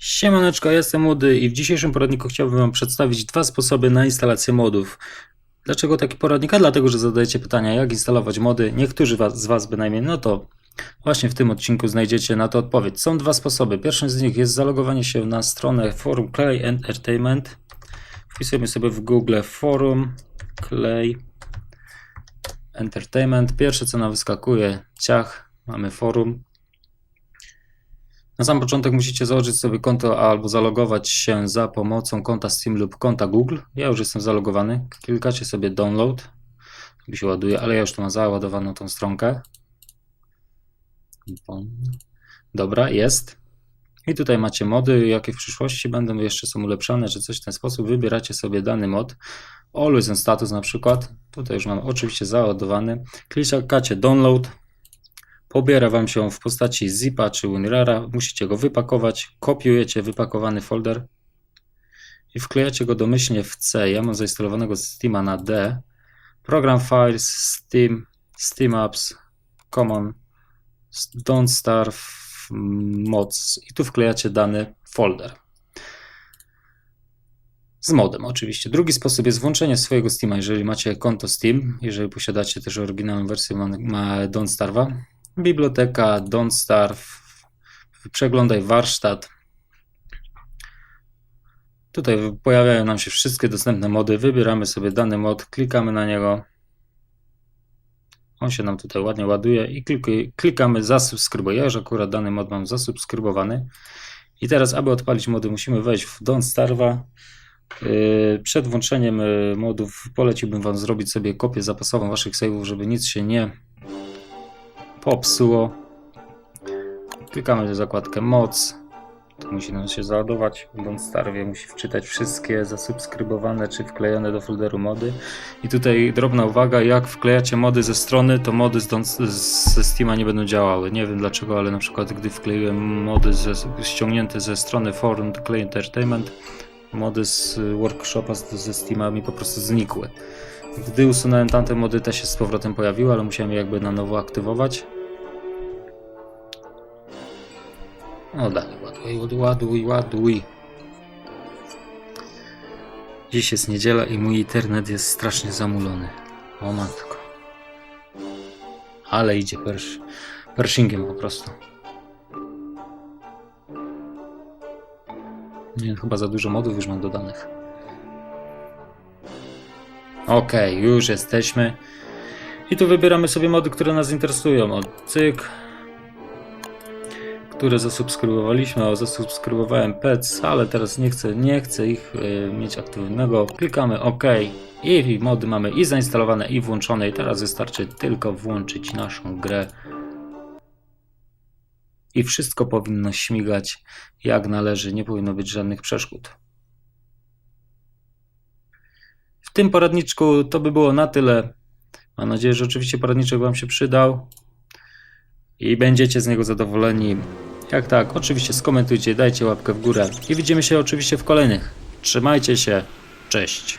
Siemaneczko, jestem Młody i w dzisiejszym poradniku chciałbym Wam przedstawić dwa sposoby na instalację modów. Dlaczego taki poradnik? A dlatego, że zadajecie pytania, jak instalować mody. Niektórzy was, z Was bynajmniej, no to właśnie w tym odcinku znajdziecie na to odpowiedź. Są dwa sposoby. Pierwszym z nich jest zalogowanie się na stronę forum Clay Entertainment. Wpisujemy sobie w Google forum Clay Entertainment. Pierwsze co nam wyskakuje, ciach, mamy forum. Na sam początek musicie założyć sobie konto albo zalogować się za pomocą konta Steam lub konta Google. Ja już jestem zalogowany. Klikacie sobie download. Tak się ładuje, ale ja już tu mam załadowaną tą stronkę. Dobra, jest. I tutaj macie mody, jakie w przyszłości będą jeszcze są ulepszane, czy coś w ten sposób. Wybieracie sobie dany mod. Always status na przykład. Tutaj już mam oczywiście załadowany. Klikacie download. Pobiera Wam się w postaci zipa czy WinRara. Musicie go wypakować. Kopiujecie wypakowany folder i wklejacie go domyślnie w C. Ja mam zainstalowanego Steama na D. Program Files, Steam, Steam Apps, Common, Don't Starve, Mods i tu wklejacie dany folder. Z modem oczywiście. Drugi sposób jest włączenie swojego Steama, jeżeli macie konto Steam, jeżeli posiadacie też oryginalną wersję Don't Starve'a. Biblioteka, Don't Starve, przeglądaj warsztat. Tutaj pojawiają nam się wszystkie dostępne mody. Wybieramy sobie dany mod, klikamy na niego. On się nam tutaj ładnie ładuje i klikamy zasubskrybuj. Ja już akurat dany mod mam zasubskrybowany. I teraz, aby odpalić mody, musimy wejść w Don't Starve'a. Yy, Przed włączeniem yy, modów poleciłbym Wam zrobić sobie kopię zapasową Waszych save'ów, żeby nic się nie popsuło. Klikamy w zakładkę moc. To musi nam się załadować. Don't Starve musi wczytać wszystkie zasubskrybowane czy wklejone do folderu mody. I tutaj drobna uwaga, jak wklejacie mody ze strony, to mody z ze Steama nie będą działały. Nie wiem dlaczego, ale na przykład gdy wkleiłem mody ze, ściągnięte ze strony forum Clay Entertainment, mody z workshopa ze Steama mi po prostu znikły. Gdy usunąłem tamte mody, te się z powrotem pojawiły, ale musiałem je jakby na nowo aktywować. O dalej, ładuj, ładuj, ładuj. Dziś jest niedziela i mój internet jest strasznie zamulony. O matko. Ale idzie persz, pershingiem po prostu. Nie, chyba za dużo modów już mam dodanych. Ok, już jesteśmy. I tu wybieramy sobie mody, które nas interesują. O, cyk. Które zasubskrybowaliśmy. O, zasubskrybowałem PEC, ale teraz nie chcę, nie chcę ich y, mieć aktywnego. Klikamy OK. I mody mamy i zainstalowane, i włączone. I teraz wystarczy tylko włączyć naszą grę. I wszystko powinno śmigać jak należy. Nie powinno być żadnych przeszkód. W tym poradniczku to by było na tyle. Mam nadzieję, że oczywiście poradniczek Wam się przydał i będziecie z niego zadowoleni. Jak tak, oczywiście skomentujcie, dajcie łapkę w górę i widzimy się oczywiście w kolejnych. Trzymajcie się, cześć.